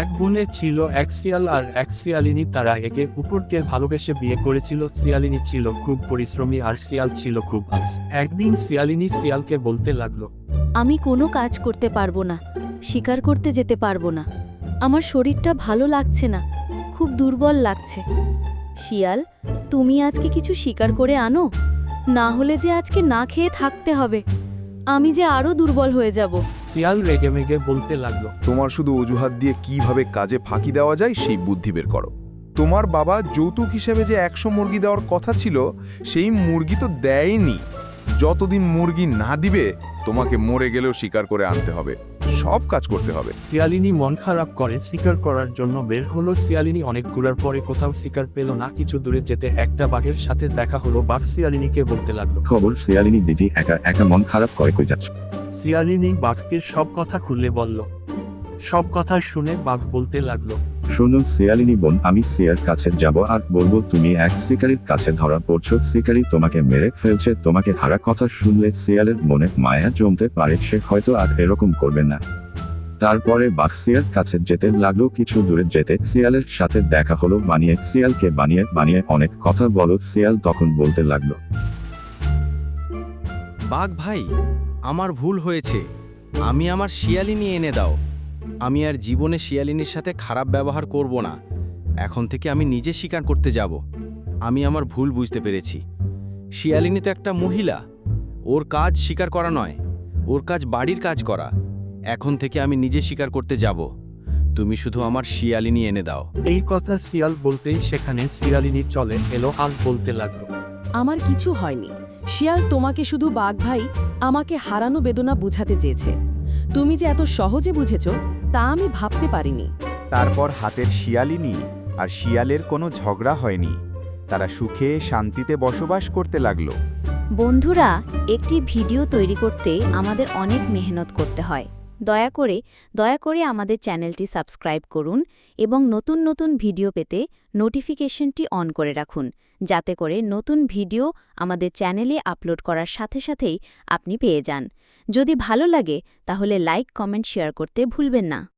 এক বনে ছিল এক শিয়াল আর এক শিয়ালিনী তারা একে উপরকে ভালোবেসে বিয়ে করেছিল। শিয়ালিনী ছিল খুব পরিশ্রমী আর শিয়াল ছিল খুব আলস। একদিন শিয়ালিনী শিয়ালকে বলতে লাগল, আমি কোনো কাজ করতে পারব না, শিকার করতে যেতে পারব না। আমার শরীরটা ভালো লাগছে না, খুব দুর্বল লাগছে। শিয়াল, তুমি আজকে কিছু শিকার করে আনো? না হলে যে আজকে না খেয়ে থাকতে হবে। আমি যে আরও দুর্বল হয়ে যাব। শিয়াল রেগে মেগে বলতে লাগল তোমার শুধু অজুহাত দিয়ে কীভাবে কাজে ফাঁকি দেওয়া যায় সেই বুদ্ধি বের করো। তোমার বাবা যৌতুক হিসেবে যে একশো মুরগি দেওয়ার কথা ছিল সেই মুরগি তো দেয়নি। যতদিন মুরগি না দিবে তোমাকে মরে গেলেও শিকার করে আনতে হবে। সব কাজ করতে হবে। শিয়ালিনী মন খারাপ করে শিকার করার জন্য বের হলো। শিয়ালিনী অনেক ঘোরার পরে কোথাও শিকার পেল না কিছু দূরে যেতে একটা বাঘের সাথে দেখা হলো। বাঘ শিয়ালিনীকে বলতে লাগল খবর শিয়ালিনী দিদি একা একা মন খারাপ করে কই যাচ্ছ? শিয়ালিনী বাঘকে সব কথা খুলে বলল। সব কথা শুনে বাঘ বলতে লাগল শোনো শিয়ালিনী বোন আমি সিয়ার কাছে যাব আর বলব তুমি এক শিকারীর কাছে ধরা পড়ছো। শিকারী তোমাকে মেরে ফেলছে তোমাকে হারা কথা শুনলে শিয়ালের মনে মায়া জমতে পারে সে হয়তো আর এরকম করবে না। তারপরে বাঘ শিয়ার কাছে যেতে লাগল কিছু দূরে যেতে শিয়ালের সাথে দেখা হলো বানিয়ে শিয়ালকে বানিয়ে বানিয়ে অনেক কথা বলো শিয়াল তখন বলতে লাগল। বাঘ ভাই আমার ভুল হয়েছে। আমি আমার শিয়ালিনী এনে দাও। আমি আর জীবনে শিয়ালিনীর সাথে খারাপ ব্যবহার করব না। এখন থেকে আমি নিজে শিকার করতে যাব। আমি আমার ভুল বুঝতে পেরেছি। শিয়ালিনী তো একটা মহিলা। ওর কাজ শিকার করা নয়। ওর কাজ বাড়ির কাজ করা। এখন থেকে আমি নিজে শিকার করতে যাব। তুমি শুধু আমার শিয়ালিনী এনে দাও। এই কথা শিয়াল বলতেই সেখানে শিয়ালিনী চলে এলো আর বলতে লাগল। আমার কিছু হয়নি। শিয়াল তোমাকে শুধু বাঘ ভাই আমাকে হারানো বেদনা বুঝাতে চেয়েছে। তুমি যে এত সহজে বুঝেছ তা আমি ভাবতে পারিনি। তারপর হাতের শিয়ালিনী আর শিয়ালের কোনো ঝগড়া হয়নি। তারা সুখে শান্তিতে বসবাস করতে লাগল। বন্ধুরা একটি ভিডিও তৈরি করতে আমাদের অনেক মেহনত করতে হয়। দয়া করে দয়া করে আমাদের চ্যানেলটি সাবস্ক্রাইব করুন এবং নতুন নতুন ভিডিও পেতে নোটিফিকেশনটি অন করে রাখুন, যাতে করে নতুন ভিডিও আমাদের চ্যানেলে আপলোড করার সাথে সাথেই আপনি পেয়ে যান। যদি ভালো লাগে, তাহলে লাইক, কমেন্ট, শেয়ার করতে ভুলবেন না।